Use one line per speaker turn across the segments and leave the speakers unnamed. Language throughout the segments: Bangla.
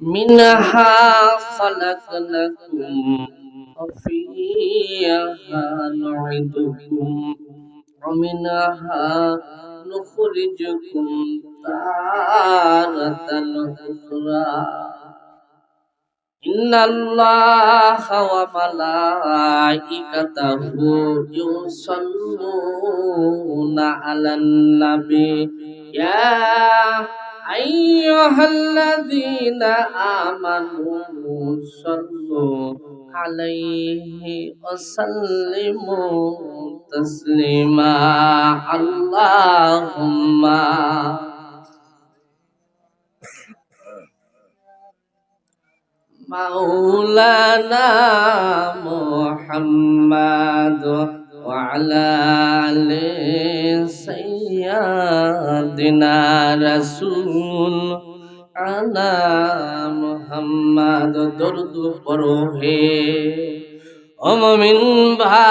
منها خلقناكم وفيها نعيدكم ومنها نخرجكم تارة أخرى إن الله وملائكته يصلون على النبي يا أيها الذين آمنوا صلوا عليه وسلموا تسليما اللهم مولانا محمد وعلى آل سيدنا رسول আনা মোহাম্মদ দরুদ পড়ো হে অমমিন ভাই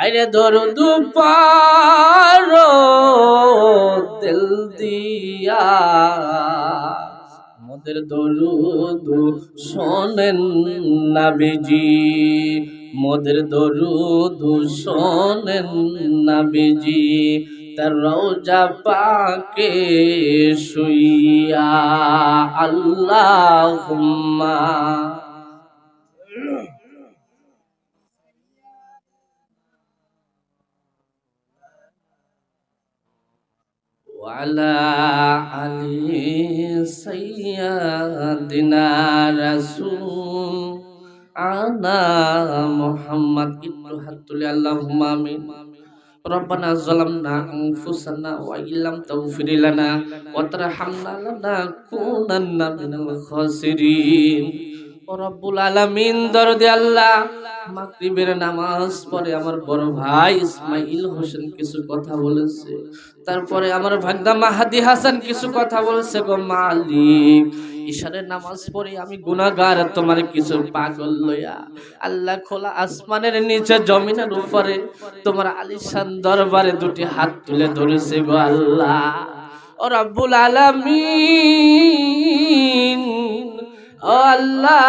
আরে দরুদ পড়ো দিল দিয়া মোদের দরুদ শোনেন নাবিজি মোদের দরুদ শোনেন নাবিজি তার রওজা পাকে শুইয়া আল্লাহুম্মা وعلى علي سيدنا رسول على محمد ابن حتى اللهم آمين ربنا ظلمنا أنفسنا وإن لم تغفر لنا وترحمنا لنكونن من الخاسرين রব্বুল আলামিন দরদে আল্লাহ, মাগরিবের নামাজ পড়ে আমার বড় ভাই ইসমাইল হোসেন কিছু কথা বলেছে। তারপরে আমার ভাগদা মাহাদি হাসান কিছু কথা বলেছে, গো মালিক, ঈশানের নামাজ পড়ে আমি গুনাহগার, তোমার কিছু পাগল লইয়া আল্লাহ খোলা আসমানের নিচে, জমিনের উপরে তোমার আলিশান দরবারে দুটি হাত তুলে ধরেছে গো আল্লাহ। ও রব্বুল আলামিন আল্লাহ,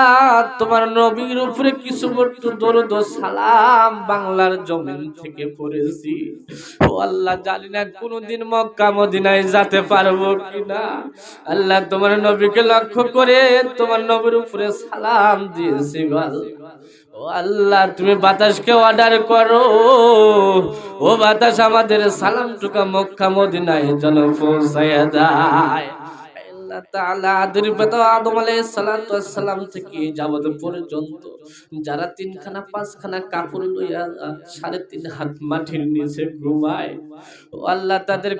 তোমার নবীর উপরে কিছু একটু দরুদ সালাম বাংলার জমিন থেকে পড়েছি। ও আল্লাহ, জানি না কোনদিন মক্কা, মদিনায় যেতে পারব কিনা। আল্লাহ, তোমার নবীকে লক্ষ্য করে তোমার নবীর উপরে সালাম দিয়েছি ও আল্লাহ, তুমি বাতাসকে অর্ডার করো। ও বাতাস আমাদের সালাম টুকা মক্কা, মদিনায় যেন পৌঁছাইয়া দেয় থেকে পর্যন্ত যারা তিনখানা, পাঁচখানা কাপড় লইয়া সাড়ে তিন হাত নিচে আল্লাহ তাদের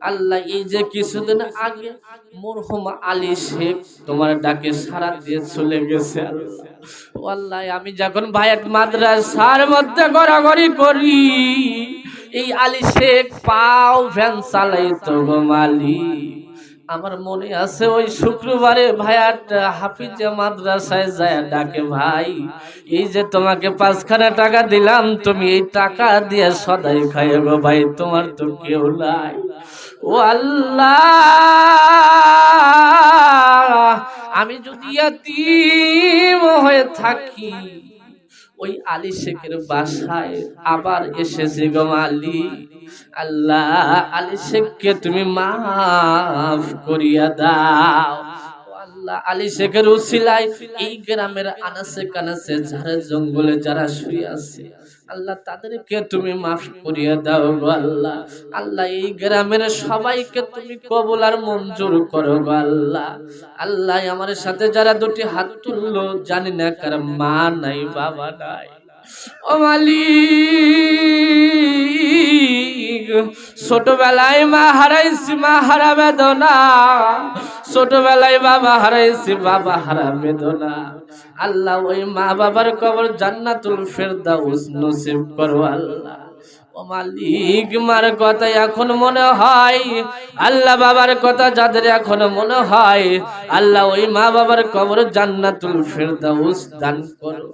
আল্লাহ এই যে কিছুদিন আগে মরহুম আলী শেখ তোমার ডাকে সারা দিয়ে চলে গেছে আল্লাহ। আমি যখন ভাইয়াত মাদ্রাসার মধ্যে গড়াগড়ি করি এই আলী শেখ পাও ভ্যান চালাইতো গো মালি আমার মনে আছে ওই শুক্রবারে ভাইয়াট হাফিজ মাদ্রাসায় যায় ডাকে, ভাই, এই যে তোমাকে পাঁচখানা টাকা দিলাম, তুমি এই টাকা দিয়ে সদাই খাই গো ভাই, তোমার তো কেউ নাই। ও আল্লাহ, আমি যদি হয়ে থাকি ওই আলী শেখের বাসায় আবার এসেছে গো আলী। আল্লাহ, আলী শেখকে তুমি মাফ করিয়া দাও। আল্লাহ আলী শেখের উসিলায় এই গ্রামের আনাসে কানাসে ঝাড়ে জঙ্গলে যারা শুয়ে আছে আল্লাহ তাদেরকে তুমি মাফ করিয়া দাও গো আল্লাহ। আল্লাহ এই গ্রামের সবাইকে তুমি কবুল আর মঞ্জুর করো গো আল্লাহ। আল্লাহ আমার সাথে যারা দুটি হাত তুললো জানি না কার মা নাই বাবা নাই। ও মালিক! ছোটবেলায় মা হারাইছি, মা হারা বেদনা। ছোটবেলায় বাবা হারাইছি, বাবা হারা বেদনা। আল্লাহ ওই মা বাবার কবর জান্নাতুল ফেরদাউস নসিব করো আল্লাহ। মালিক, মার কথা এখন মনে হয়। আল্লাহ বাবার কথা যাদের এখন মনে হয়, আল্লাহ ওই মা বাবার কবর জান্নাতুল ফেরদাউস দান করো।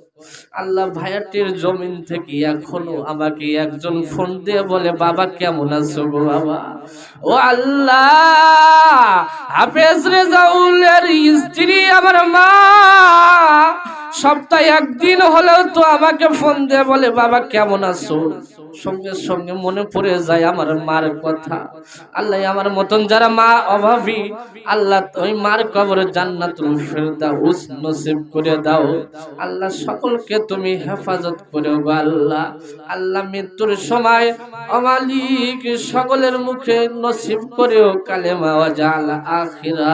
আল্লাহ ভাইয়াটির জমিন থেকে এখনও আমাকে একজন ফোন দিয়ে বলে, বাবা, কেমন আছো গো বাবা? ও আল্লাহ, হাফেজ রেজাউলের স্ত্রী আমার মা। সপ্তাহে একদিন হলেও তো আমাকে ফোন দিয়ে, বলে, বাবা, কেমন আছো? সঙ্গে সঙ্গে মনে পড়ে যায় আমার মার কথা। আল্লাহ আমার মতন যারা মা অভাবী, আল্লাহ ওই মার কবর ফেরদাউস নসিব করে দাও। আল্লাহ সকলকে তুমি হেফাজত করে আল্লাহ। আল্লাহ মৃত্যুর সময় অমালিক সকলের মুখে নসিব করেও কালেমা ওয়াজাল আখিরা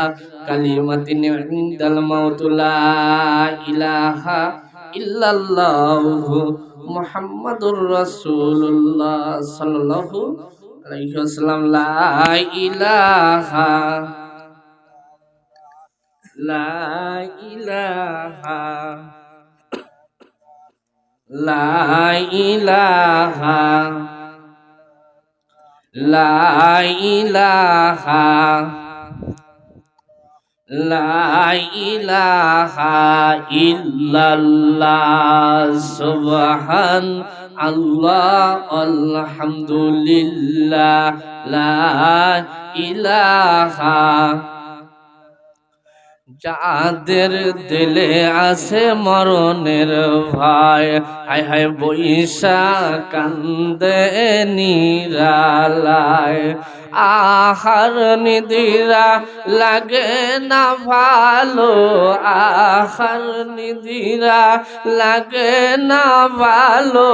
কালিমাতিন ইনদাল মাউতুলা ইলাহা ইল্লাল্লাহু মুহাম্মাদুর রাসূলুল্লাহ সাল্লাল্লাহু আলাইহি ওয়াসাল্লাম লা ইলাহা লা ইলাহা লা ইলাহা লা ইলাহা লা সুবহান আল্লাহ আলহামদুলিল্লাহ লা ইলাহা যাদের দিলে আছে মরণের ভয়। হায় হায় বৈশা কান্দে নিরালায়। আহার নিদিরা লাগে না ভালো। আহার নিদিরা লাগে না ভালো।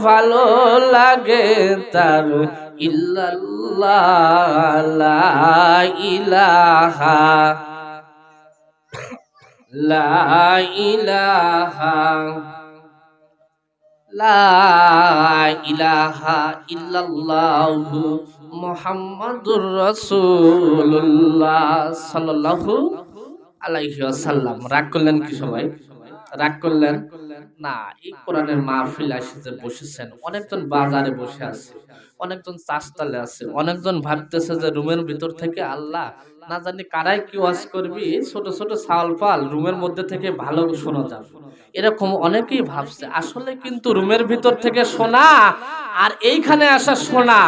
ভালো লাগে তার ইল্লাল্লাহ ওয়াসাল্লাম। রাগ করলেন কি সবাই? রাগ করলেন, না, এই কোরআনের মাহফিল আসে যে বসেছেন, অনেকজন বাজারে বসে আছে, অনেকজন চাষতালে আছে, অনেকজন ভাবতেছে যে রুমের ভিতর থেকে আল্লাহ না জানি কারাই কি ওয়াজ করবি, ছোট ছোট পাল রুমের মধ্যে থেকে ভালো শোনা যাবে। এরকম অনেকেই ভাবছে, আসলে কিন্তু রুমের ভিতর থেকে শোনা আর এইখানে আসা শোনা,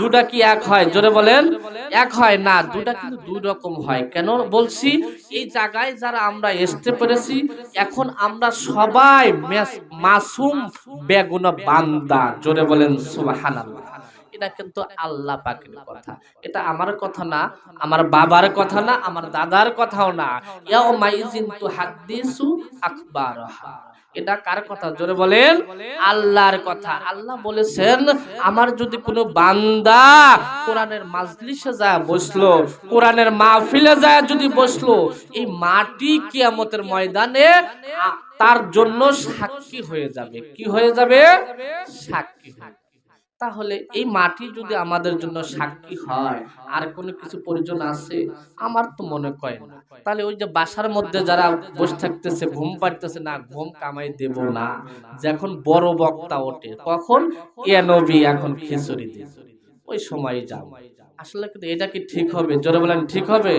দুটা কি এক হয়? জোরে বলেন, এক হয় না, দুটা কিন্তু দুই রকম হয়। কেন বলছি? এই জায়গায় যারা আমরা আসতে পেরেছি, এখন আমরা সবাই মাসুম বেগুনা বান্দা, জোরে বলেন সুবহানাল্লাহ। এটা কিন্তু আল্লাহ পাকের কথা। এটা আমার কথা না আমার বাবার কথা না আমার দাদার কথাও না। ইয়াউমাইজিন তুহাদ্দিসু আখবারহা এটা কার কথা? জোরে বলেন আল্লাহর কথা। আল্লাহ বলেছেন আমার যদি কোনো বান্দা কোরআনের মাজলিসে যায় বসল কোরআনের মাহফিলে যায় যদি বসল এই মাটি কিয়ামতের ময়দানে তার জন্য সাক্ষী হয়ে যাবে। কি হয়ে যাবে? সাক্ষী হয়ে যাবে। তাহলে এই মাটি যদি আমাদের জন্য সাক্ষী হয়, আর কোনো কিছু প্রয়োজন আছে? আমার তো মনে করে না। তাহলে ওই যে বাসার মধ্যে যারা বসে থাকতেছে, ঘুম পাড়তেছে, না, ঘুম কামাই দেব না। যখন বড় বক্তা ওঠে, তখন এ নবী এখন খিচুড়ি দিয়ে ওই সময় যাও। আসলে কিন্তু এটা কি ঠিক হবে? জোরে বলেন, ঠিক হবে?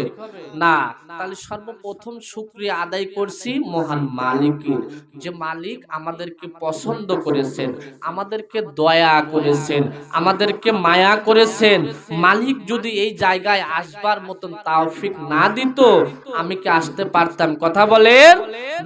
না, তাহলে সর্বপ্রথম শুক্রিয়া আদায় করছি মহান মালিকের যে মালিক আমাদেরকে পছন্দ করেছেন, আমাদেরকে দয়া করেছেন, আমাদেরকে মায়া করেছেন। মালিক যদি এই জায়গায় আসবার মতন তাওফিক না দিত, আমি কি আসতে পারতাম? কথা বলেন?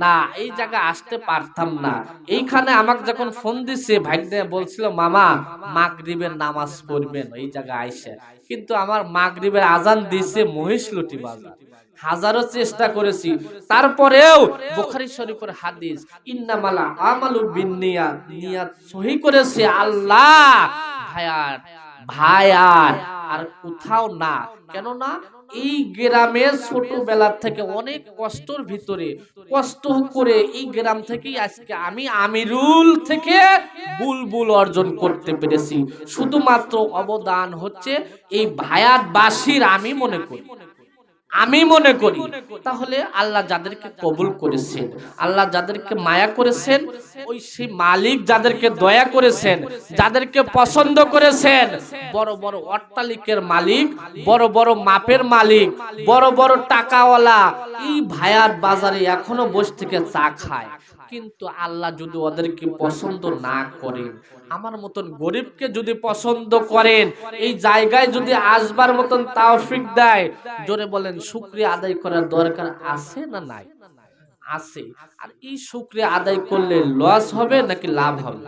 না, এই জায়গায় আসতে পারতাম না। এইখানে আমাকে যখন ফোন দিছে ভাগ্নে বলছিল, মামা, মাগরিবের নামাজ পড়বেন। এই জায়গায় আইসে। কিন্তু আমার মাগরিবের আজান দিছে মহিষলুটি বাজার হাজারো চেষ্টা করেছি। তারপরেও বুখারী শরীফের হাদিস, ইন্নামালা আমালু বিন্নিয়াত। নিয়াত সহি করেছে আল্লাহ। ভায়ার ভায়ার আর কোথাও না। কেন না এই গ্রামে ছোটবেলা থেকে অনেক কষ্টর ভিতরে কষ্ট করে এই গ্রাম থেকেই আজকে আমি আমিরুল থেকে বুলবুল অর্জন করতে পেরেছি। শুধুমাত্র অবদান হচ্ছে এই ভায়াতবাসীর আমি মনে করি। আমি মনে করি। তাহলে আল্লাহ যাদেরকে কবুল করেছেন, আল্লাহ যাদেরকে মায়া করেছেন, ওই সেই মালিক যাদেরকে দয়া করেছেন, যাদেরকে পছন্দ করেছেন বড় বড় অট্টালিকের মালিক, বড় বড় মাপের মালিক, বড় বড় টাকাওয়ালা। এই ভায়ার বাজারে এখনও বসে থেকে চা খায়। কিন্তু আল্লাহ যদি ওদেরকে পছন্দ না করেন, আমার মতন গরিবকে যদি পছন্দ করেন, এই জায়গায় যদি আসবার মতন তাওফিক দেয়, জোরে বলেন, শুক্রিয়া আদায় করার দরকার আছে না নাই? আছে। আর এই শুক্রিয়া আদায় করলে লস হবে নাকি লাভ হবে?